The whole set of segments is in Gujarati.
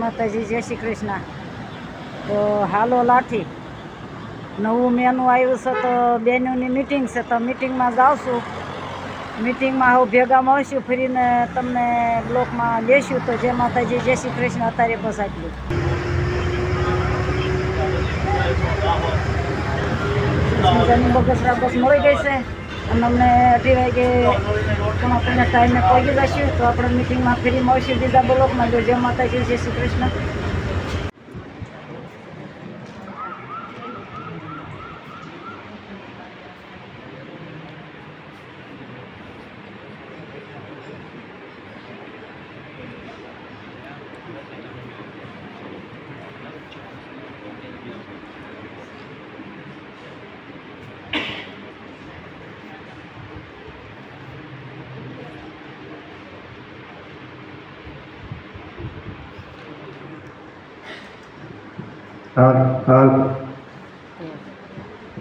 માતાજી, જય શ્રી કૃષ્ણ. તો હાલો લાઠી. નવું મેનુ આવ્યું છે તો બેનોની મિટિંગ છે તો મિટિંગમાં છું મિટિંગમાં હું ભેગા મળશું, ફરીને તમને બ્લોકમાં લેશું. તો જય માતાજી, જય શ્રી કૃષ્ણ. અત્યારે બસ આટલું. મજાની બસ મળી ગઈ છે. અને અમને અઢી વાગે પણ આપણને ટાઈમે પહોંચી જશું, તો આપણે મિટિંગમાં ફરી મળશું બીજા બ્લોકમાં જો જય માતાજી, જય શ્રી કૃષ્ણ.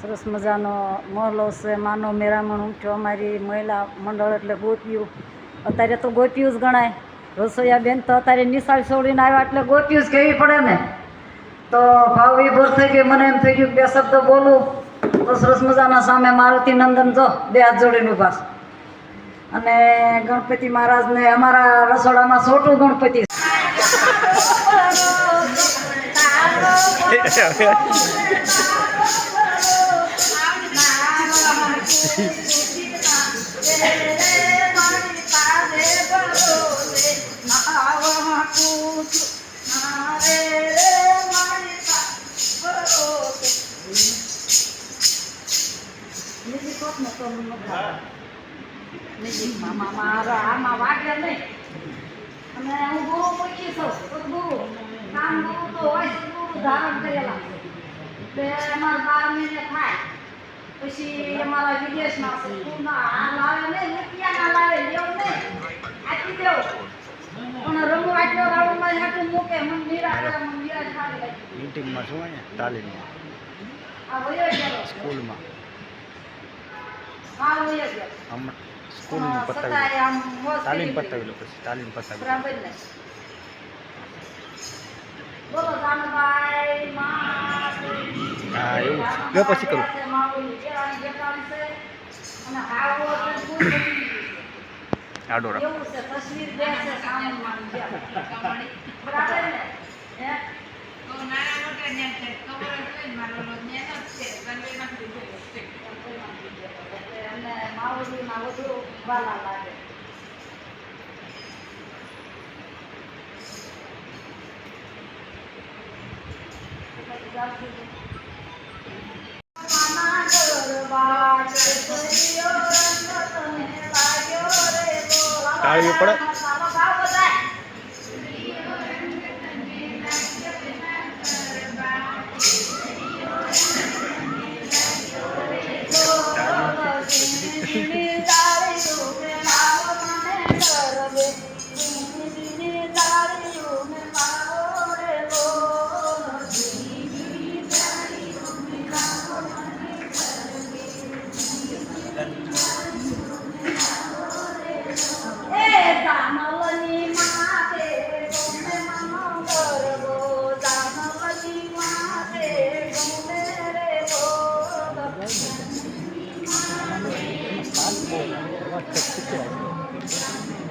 સરસ મજાનો મહોલ્લો છે, માનો મેરામણ ઉઠ્યો. અમારી મહિલા મંડળ એટલે ગોપિયું અત્યારે તો ગોપિયું જ ગણાય. રસોઈયા બેન તો અત્યારે નિશાળ છોડીને આવ્યા એટલે ગોપિયું જ કહેવી પડે ને. તો ભાવ વિભોર થઈ ગઈ મને એમ થઈ ગયું બે શબ્દ બોલું. તો સરસ મજાના સામે મારુતિ નંદન જો, બે હાથ જોડીને ઊભા અને ગણપતિ મહારાજને અમારા રસોડામાં છોટું ગણપતિ અને હું બહુ પૂછી છું. નામ ગુરુ તો હોય ધારણ કરેલા. તે અમારા બાર મહિને થાય. પછી અમારા વિદેશમાં છે. તું ના આ લાવે ને રૂપિયા ના લાવે લેવું નહીં. આપી દેવું પણ રમો આટલો રાઉન્ડમાં હાટું મૂકે મને નિરા કરે મને નિરા સારી લાગી. મીટિંગમાં છું અહીંયા તાલીમમાં. આ વયો ગયેલો સ્કૂલમાં. હા વયો ગયો. હમણાં સ્કૂલમાં પતાવી આમ તાલીમ પતાવી લો પછી તાલીમ પતાવી બરાબર ને? હા એવું છે. પછી કરું બની એવું છે તસવીર છે જેમ. બરાબર ને હે? એટલે અમને માવડીમાં વધુ વાલા લાગે તાળીઓ પડે?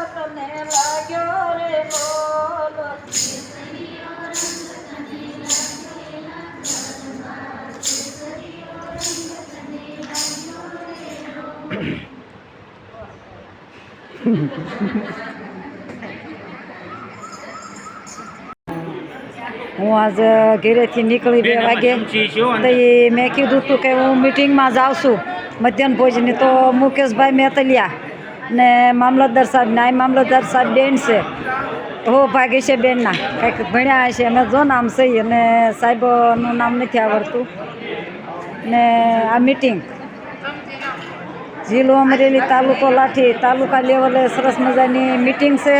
માનો ગરબો તેરડી ગામે પધરાયો રે બોલ હું આજ ઘરેથી નીકળી બે વાગે તો એ મેં કીધું હતું કે હું મિટિંગમાં જાઉં છું મધ્યાહન ભોજની તો મુકેશભાઈ મેતલિયા ને મામલતદાર સાહેબ નાય મામલતદાર સાહેબ બેન છે. હો ભાગી છે બેનના. કંઈક ભણ્યા છે અમે જો નામ છે અને સાહેબનું નામ નથી આવડતું. ને આ મીટિંગ જિલ્લો અમરેલી તાલુકો લાઠી. તાલુકા લેવલે સરસ મજાની મિટિંગ છે.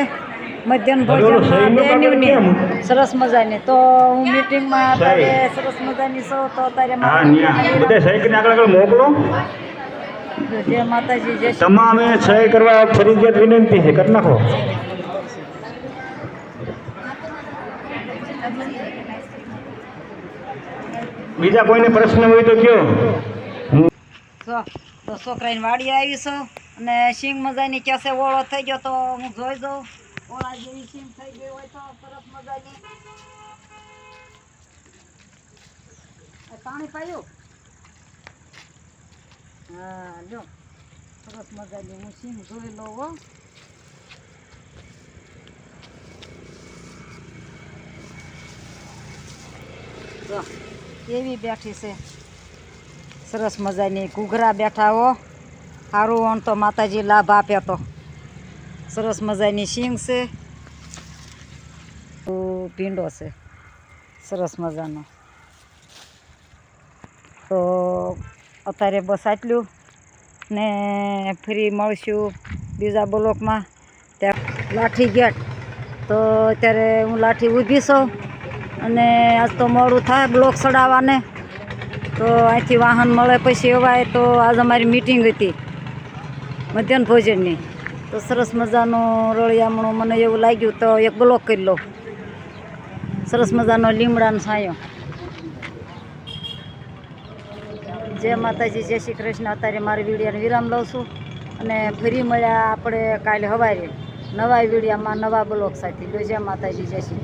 મધ્યાહન ભોજનમાં બેન્યુની સરસ મજાની. તો હું મિટિંગમાં અત્યારે સરસ મજાની છું તો અત્યારે બધા આગળ આગળ મોકલો. જય માતાજી જય તમામે સહી કરવા ફરજિયાત વિનંતી છે. કરી નાખો. બીજા કોઈને પ્રશ્ન હોય તો કયો? તો છોકરાની વાડી આવી છો અને સિંગ મજાની કેસે ઓળો થઈ ગયો તો હું જોઈ દઉં. ઓળા જેવી સિંગ થઈ ગઈ હોય તો સરસ મજાની. પાણી પાયું? હા, લ્યો. સરસ મજાની હું સિંગ જોઈ લઉં, હો. એવી બેઠી છે? સરસ મજાની ઘૂઘરા બેઠા, હો. સારું ઓન તો માતાજી લાભ આપ્યો તો. સરસ મજાની શીંગ છે. ભીંડો છે. સરસ મજાનો. તો અત્યારે બસ આટલું. ને ફરી મળશું બીજા બ્લોકમાં. ત્યાં લાઠી ગેટ તો અત્યારે હું લાઠી ઊભી છું. અને આજ તો મોડું થાય બ્લોક ચડાવવાને. તો અહીંથી વાહન મળે પછી એવાય તો આજ અમારી મીટિંગ હતી. મધ્યાહન ભોજનની. તો સરસ મજાનું રળિયામણું મને એવું લાગ્યું તો એક બ્લોક કરી લો. સરસ મજાનો લીમડાનો છાંયો જય માતાજી, જય શ્રી કૃષ્ણ. અત્યારે મારી વિડીયોને વિરામ લઉં છું અને ફરી મળ્યા આપણે કાલે હવારે નવા વિડીયામાં નવા બ્લોક સાથે. જય માતાજી, જય શ્રી